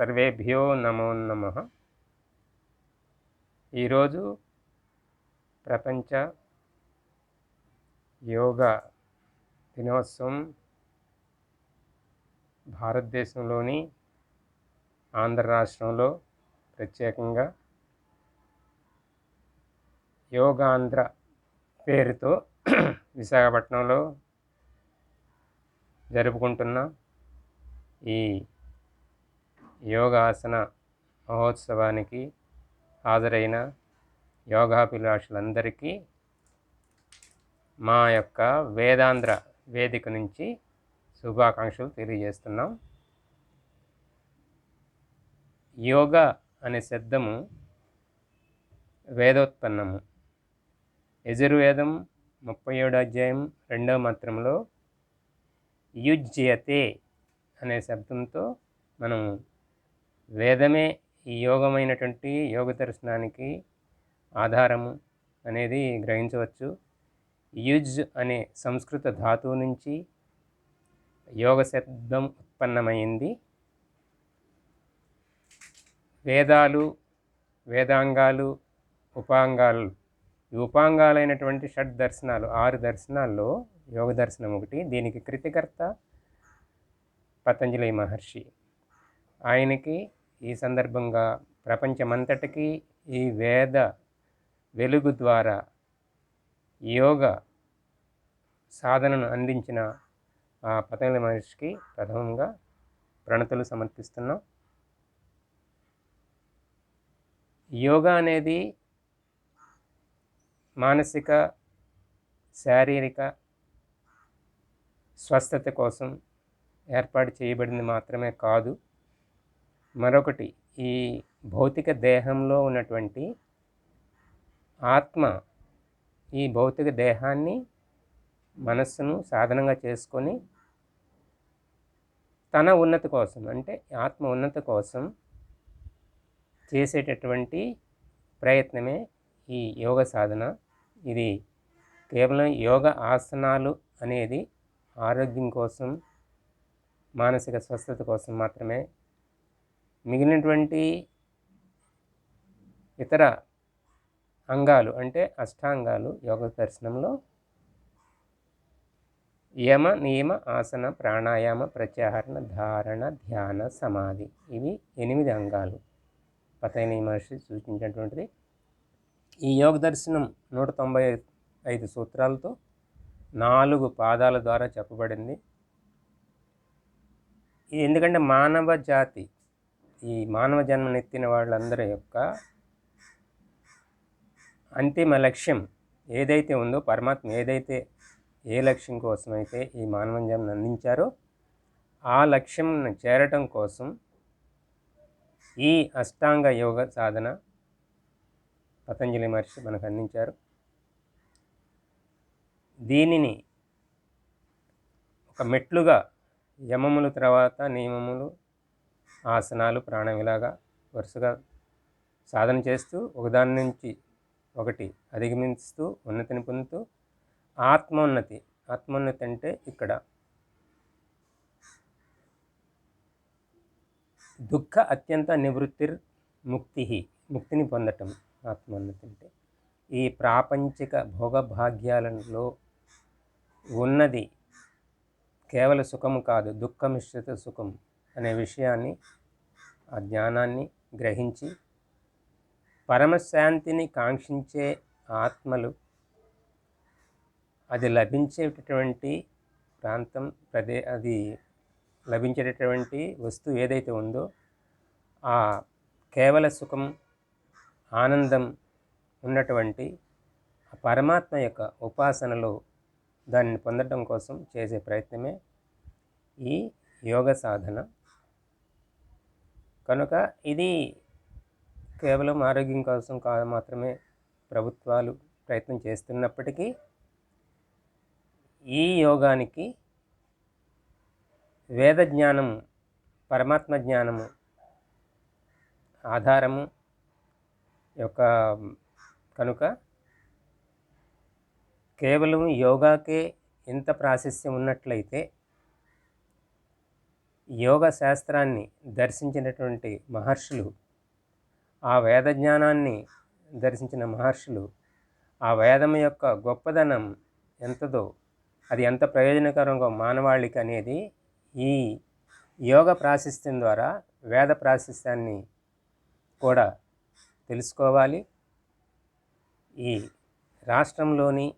సర్వేభ్యో నమో నమ. ఈరోజు ప్రపంచ యోగా దినోత్సవం భారతదేశంలోని ఆంధ్ర రాష్ట్రంలో ప్రత్యేకంగా యోగాంధ్ర పేరుతో విశాఖపట్నంలో జరుపుకుంటున్న ఈ యోగాసన మహోత్సవానికి హాజరైన యోగాభిలాషులందరికీ మా యొక్క వేదాంధ్ర వేదిక నుంచి శుభాకాంక్షలు తెలియజేస్తున్నాం. యోగా అనే శబ్దము వేదోత్పన్నము. యజుర్వేదం ముప్పై ఏడు అధ్యాయం రెండవ మంత్రంలో యుజ్యతే అనే శబ్దంతో మనం వేదమే ఈ యోగమైనటువంటి యోగ దర్శనానికి ఆధారము అనేది గ్రహించవచ్చు. యుజ్ అనే సంస్కృత ధాతువు నుంచి యోగ శబ్దం ఉత్పన్నమైంది. వేదాలు వేదాంగాలు ఉపాంగాలు ఈ ఉపాంగాలైనటువంటి షడ్ దర్శనాలు ఆరు దర్శనాల్లో యోగ దర్శనం ఒకటి దీనికి కృతికర్త పతంజలి మహర్షి. ఆయనకి ఈ సందర్భంగా ప్రపంచమంతటికీ ఈ వేద వెలుగు ద్వారా యోగ సాధనను అందించిన ఆ పతంజలి మహర్షికి ప్రథమంగా ప్రణతులు సమర్పిస్తున్నాం. యోగా అనేది మానసిక శారీరక స్వస్థత కోసం ఏర్పాటు చేయబడింది మాత్రమే కాదు మరొకటి ఈ భౌతిక దేహంలో ఉన్నటువంటి ఆత్మ ఈ భౌతిక దేహాన్ని మనస్సును సాధనంగా చేసుకొని తన ఉన్నతి కోసం అంటే ఆత్మ ఉన్నతి కోసం చేసేటటువంటి ప్రయత్నమే ఈ యోగ సాధన. ఇది కేవలం యోగ ఆసనాలు అనేది ఆరోగ్యం కోసం మానసిక స్వస్థత కోసం మాత్రమే మిగిలినటువంటి ఇతర అంగాలు అంటే అష్టాంగాలు యోగ దర్శనంలో యమ నియమ ఆసన ప్రాణాయామ ప్రత్యాహరణ ధారణ ధ్యాన సమాధి ఇవి ఎనిమిది అంగాలు. పతైని మహర్షి సూచించినటువంటిది. ఈ యోగ దర్శనం నూట తొంభై ఐదు సూత్రాలతో నాలుగు పాదాల ద్వారా చెప్పబడింది. ఇది ఎందుకంటే మానవ జాతి ఈ మానవ జన్మనెత్తిన వాళ్ళందరి యొక్క అంతిమ లక్ష్యం ఏదైతే ఉందో పరమాత్మ ఏదైతే ఏ లక్ష్యం కోసమైతే ఈ మానవ జన్మను అందించారో ఆ లక్ష్యం చేరటం కోసం ఈ అష్టాంగ యోగ సాధన పతంజలి మహర్షి మనకు అందించారు. దీనిని ఒక మెట్లుగా యమములు తర్వాత నియమములు ఆసనాలు ప్రాణం ఇలాగా వరుసగా సాధన చేస్తూ ఒకదాని నుంచి ఒకటి అధిగమిస్తూ ఉన్నతిని పొందుతూ ఆత్మోన్నతి. ఆత్మోన్నతి అంటే ఇక్కడ. దుఃఖ అత్యంత నివృత్తిర్ ముక్తి ముక్తిని పొందటం ఆత్మోన్నతి అంటే. ఈ ప్రాపంచిక భోగభాగ్యాలలో ఉన్నది కేవల సుఖము కాదు దుఃఖమిశ్రిత సుఖం అనే విషయాన్ని ఆ జ్ఞానాన్ని గ్రహించి పరమశాంతిని కాంక్షించే ఆత్మలు అది లభించేటటువంటి ప్రాంతం ప్రదే అది లభించేటటువంటి వస్తువు ఏదైతే ఉందో ఆ కేవల సుఖం ఆనందం ఉన్నటువంటి ఆ పరమాత్మ యొక్క ఉపాసనలో దానిని పొందడం కోసం చేసే ప్రయత్నమే ఈ యోగ సాధన. కనుక ఇది కేవలం ఆరోగ్యం కోసం కా మాత్రమే ప్రభుత్వాలు ప్రయత్నం చేస్తున్నప్పటికీ ఈ యోగానికి వేద జ్ఞానము పరమాత్మ జ్ఞానము ఆధారము యొక్క కనుక కేవలం యోగాకే ఇంత ప్రాశస్యం ఉన్నట్లయితే యోగ శాస్త్రాన్ని దర్శించినటువంటి మహర్షులు ఆ వేద జ్ఞానాన్ని దర్శించిన మహర్షులు ఆ వేదం యొక్క గొప్పదనం ఎంతదో అది ఎంత ప్రయోజనకరంగా మానవాళికి అనేది ఈ యోగ ప్రాశస్త్యం ద్వారా వేద ప్రాశస్త్యాన్ని కూడా తెలుసుకోవాలి. ఈ రాష్ట్రంలోని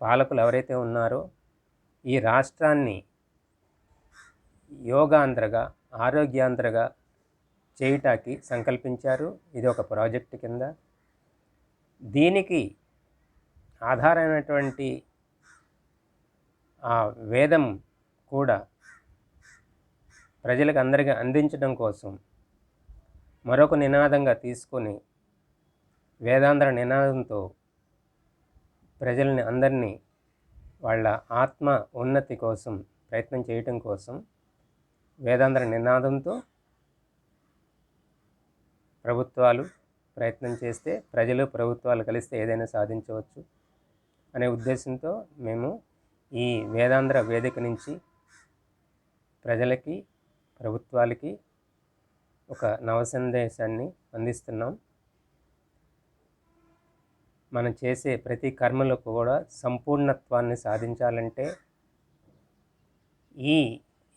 పాలకులు ఎవరైతే ఉన్నారో ఈ రాష్ట్రాన్ని యోగాంధ్రగా ఆరోగ్యాంధ్రగా చేయటానికి సంకల్పించారు. ఇది ఒక ప్రాజెక్ట్ కింద. దీనికి ఆధారమైనటువంటి ఆ వేదం కూడా ప్రజలకు అందరికీ అందించడం కోసం మరొక నినాదంగా తీసుకొని వేదాంధ్ర నినాదంతో ప్రజల్ని అందరినీ వాళ్ళ ఆత్మ ఉన్నతి కోసం ప్రయత్నం చేయటం కోసం వేదాంధ్ర నినాదంతో ప్రభుత్వాలు ప్రయత్నం చేస్తే ప్రజలు ప్రభుత్వాలు కలిస్తే ఏదైనా సాధించవచ్చు అనే ఉద్దేశంతో మేము ఈ వేదాంధ్ర వేదిక నుంచి ప్రజలకి ప్రభుత్వాలకి ఒక నవ సందేశాన్ని అందిస్తున్నాం. మనం చేసే ప్రతి కర్మలో కూడా సంపూర్ణత్వాన్ని సాధించాలంటే ఈ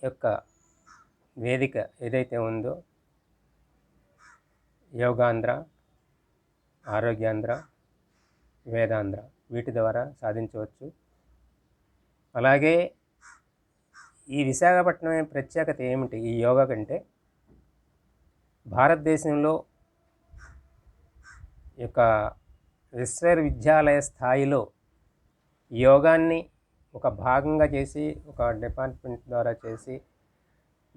యొక్క వేదిక ఏదైతే ఉందో యోగాంధ్ర ఆరోగ్యాంధ్ర వేదాంధ్ర వీటి ద్వారా సాధించవచ్చు. అలాగే ఈ విశాఖపట్నం ప్రత్యేకత ఏమిటి? ఈ యోగా కంటే భారతదేశంలో ఈ యొక్క విశ్వవిద్యాలయ స్థాయిలో యోగాన్ని ఒక భాగంగా చేసి ఒక డిపార్ట్మెంట్ ద్వారా చేసి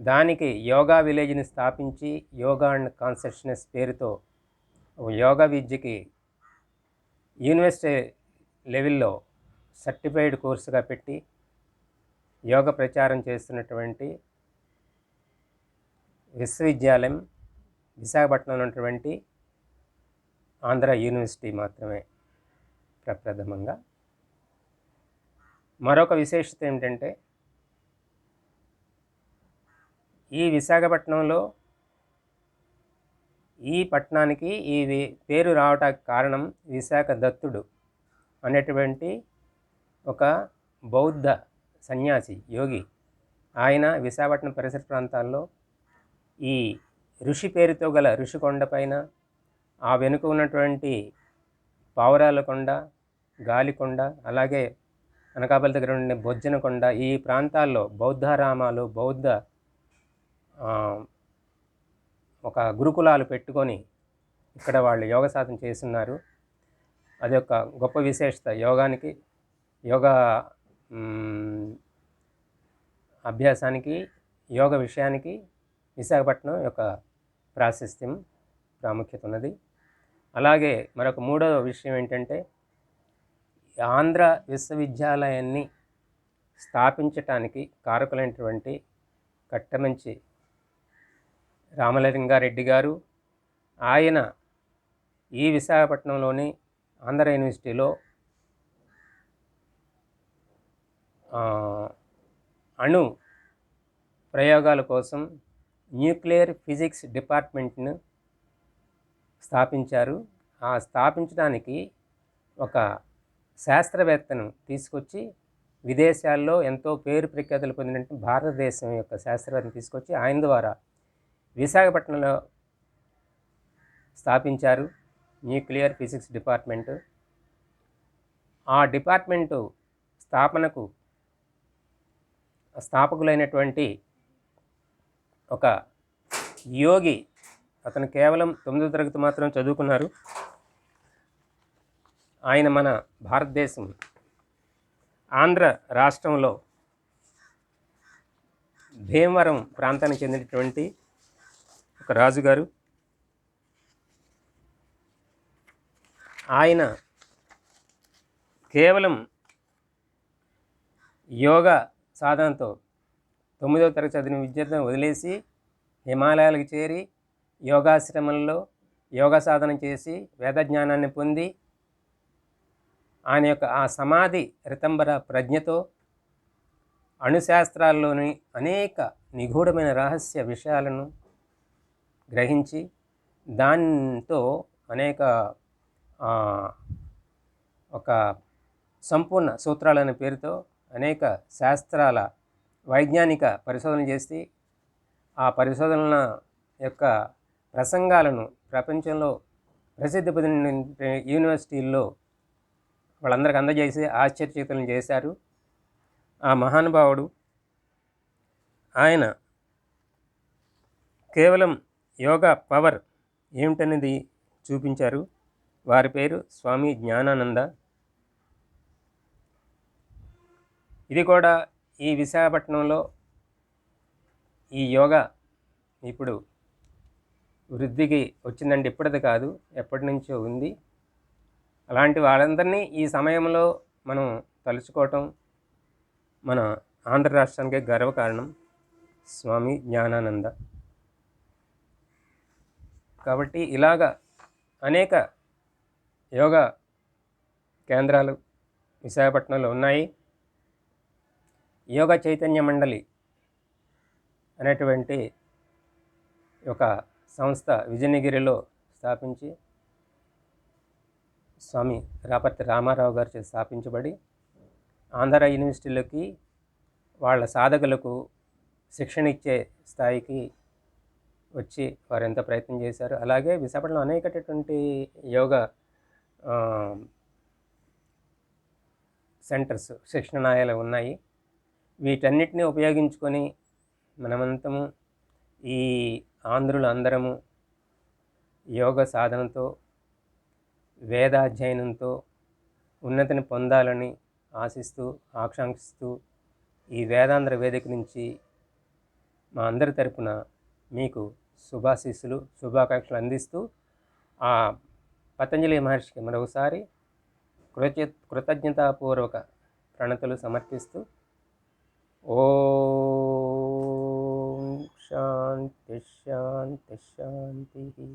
దానికి యోగా విలేజ్ని స్థాపించి యోగా అండ్ కాన్సెప్షనెస్ పేరుతో యోగా విద్యకి యూనివర్సిటీ లెవెల్లో సర్టిఫైడ్ కోర్సుగా పెట్టి యోగ ప్రచారం చేస్తున్నటువంటి విశ్వవిద్యాలయం విశాఖపట్నంలో ఉన్నటువంటి ఆంధ్ర యూనివర్సిటీ మాత్రమే ప్రప్రథమంగా. మరొక విశేషత ఏమిటంటే ఈ విశాఖపట్నంలో ఈ పట్టణానికి ఈ పేరు రావటానికి కారణం విశాఖ దత్తుడు అనేటువంటి ఒక బౌద్ధ సన్యాసి యోగి. ఆయన విశాఖపట్నం పరిసర ప్రాంతాల్లో ఈ ఋషి పేరుతో గల ఋషికొండ పైన ఆ వెనుక ఉన్నటువంటి పావురాల కొండ గాలికొండ అలాగే అనకాపల్లి దగ్గర ఉండే బొజ్జనకొండ ఈ ప్రాంతాల్లో బౌద్ధారామాలు బౌద్ధ ఒక గురుకులాలు పెట్టుకొని ఇక్కడ వాళ్ళు యోగ సాధన చేస్తున్నారు. అది ఒక గొప్ప విశేషత. యోగానికి యోగా అభ్యాసానికి యోగ విషయానికి విశాఖపట్నం యొక్క ప్రాశస్త్యం ప్రాముఖ్యత ఉన్నది. అలాగే మరొక మూడవ విషయం ఏంటంటే ఆంధ్ర విశ్వవిద్యాలయాన్ని స్థాపించటానికి కారకులైనటువంటి కట్టమంచి రామలింగారెడ్డి గారు ఆయన ఈ విశాఖపట్నంలోని ఆంధ్ర యూనివర్సిటీలో అణు ప్రయోగాల కోసం న్యూక్లియర్ ఫిజిక్స్ డిపార్ట్మెంట్ను స్థాపించారు. ఆ స్థాపించడానికి ఒక శాస్త్రవేత్తను తీసుకొచ్చి విదేశాల్లో ఎంతో పేరు ప్రఖ్యాతులు పొందినట్టు భారతదేశం యొక్క శాస్త్రవేత్తను తీసుకొచ్చి ఆయన ద్వారా విశాఖపట్నంలో స్థాపించారు న్యూక్లియర్ ఫిజిక్స్ డిపార్ట్మెంటు. ఆ డిపార్ట్మెంటు స్థాపనకు స్థాపకులైనటువంటి ఒక యోగి అతను కేవలం తొమ్మిదో తరగతి మాత్రం చదువుకున్నారు. ఆయన మన భారతదేశం ఆంధ్ర రాష్ట్రంలో భీమవరం ప్రాంతానికి చెందినటువంటి ఒక రాజుగారు. ఆయన కేవలం యోగా సాధనతో తొమ్మిదవ తరగతి చదివిన విద్యార్థిని వదిలేసి హిమాలయాలకు చేరి యోగాశ్రమంలో యోగా సాధన చేసి వేద జ్ఞానాన్ని పొంది ఆయన యొక్క ఆ సమాధి రితంబర ప్రజ్ఞతో అణుశాస్త్రాల్లోని అనేక నిగూఢమైన రహస్య విషయాలను గ్రహించి దాంతో అనేక ఒక సంపూర్ణ సూత్రాలనే పేరుతో అనేక శాస్త్రాల వైజ్ఞానిక పరిశోధన చేసి ఆ పరిశోధనల యొక్క ప్రసంగాలను ప్రపంచంలో ప్రసిద్ధి పొందిన యూనివర్సిటీల్లో వాళ్ళందరికీ అందజేసి ఆశ్చర్యచకితులను చేశారు. ఆ మహానుభావుడు ఆయన కేవలం యోగా పవర్ ఏమిటనేది చూపించారు. వారి పేరు స్వామి జ్ఞానానంద. ఇది కూడా ఈ విశాఖపట్నంలో ఈ యోగా ఇప్పుడు వృద్ధికి వచ్చిందంటే ఇప్పటిది కాదు ఎప్పటి నుంచో ఉంది. అలాంటి వాళ్ళందరినీ ఈ సమయంలో మనం తలుచుకోవటం మన ఆంధ్ర రాష్ట్రానికి గర్వకారణం స్వామి జ్ఞానానంద. కాబట్టి ఇలాగ అనేక యోగా కేంద్రాలు విశాఖపట్నంలో ఉన్నాయి. యోగ చైతన్య మండలి అనేటువంటి ఒక సంస్థ విజయనగిరిలో స్థాపించి స్వామి రాపర్తి రామారావు గారు చేసి స్థాపించబడి ఆంధ్ర యూనివర్సిటీలకి వాళ్ళ సాధకులకు శిక్షణ ఇచ్చే స్థాయికి వచ్చి వారు ఎంత ప్రయత్నం చేశారు. అలాగే విశాఖపట్నంలో అనేకటువంటి యోగా సెంటర్స్ శిక్షణాయాలు ఉన్నాయి. వీటన్నిటిని ఉపయోగించుకొని మనమంతము ఈ ఆంధ్రులు అందరము యోగ సాధనతో వేదాధ్యయనంతో ఉన్నతిని పొందాలని ఆశిస్తూ ఆకాంక్షిస్తూ ఈ వేదాంధ్ర వేదిక నుంచి మా అందరి తరపున మీకు శుభాశీస్సులు శుభాకాంక్షలు అందిస్తూ ఆ పతంజలి మహర్షికి మరొకసారి కృత కృతజ్ఞతాపూర్వక ప్రణతులు సమర్పిస్తూ ఓ శాంతి శాంతి శాంతి.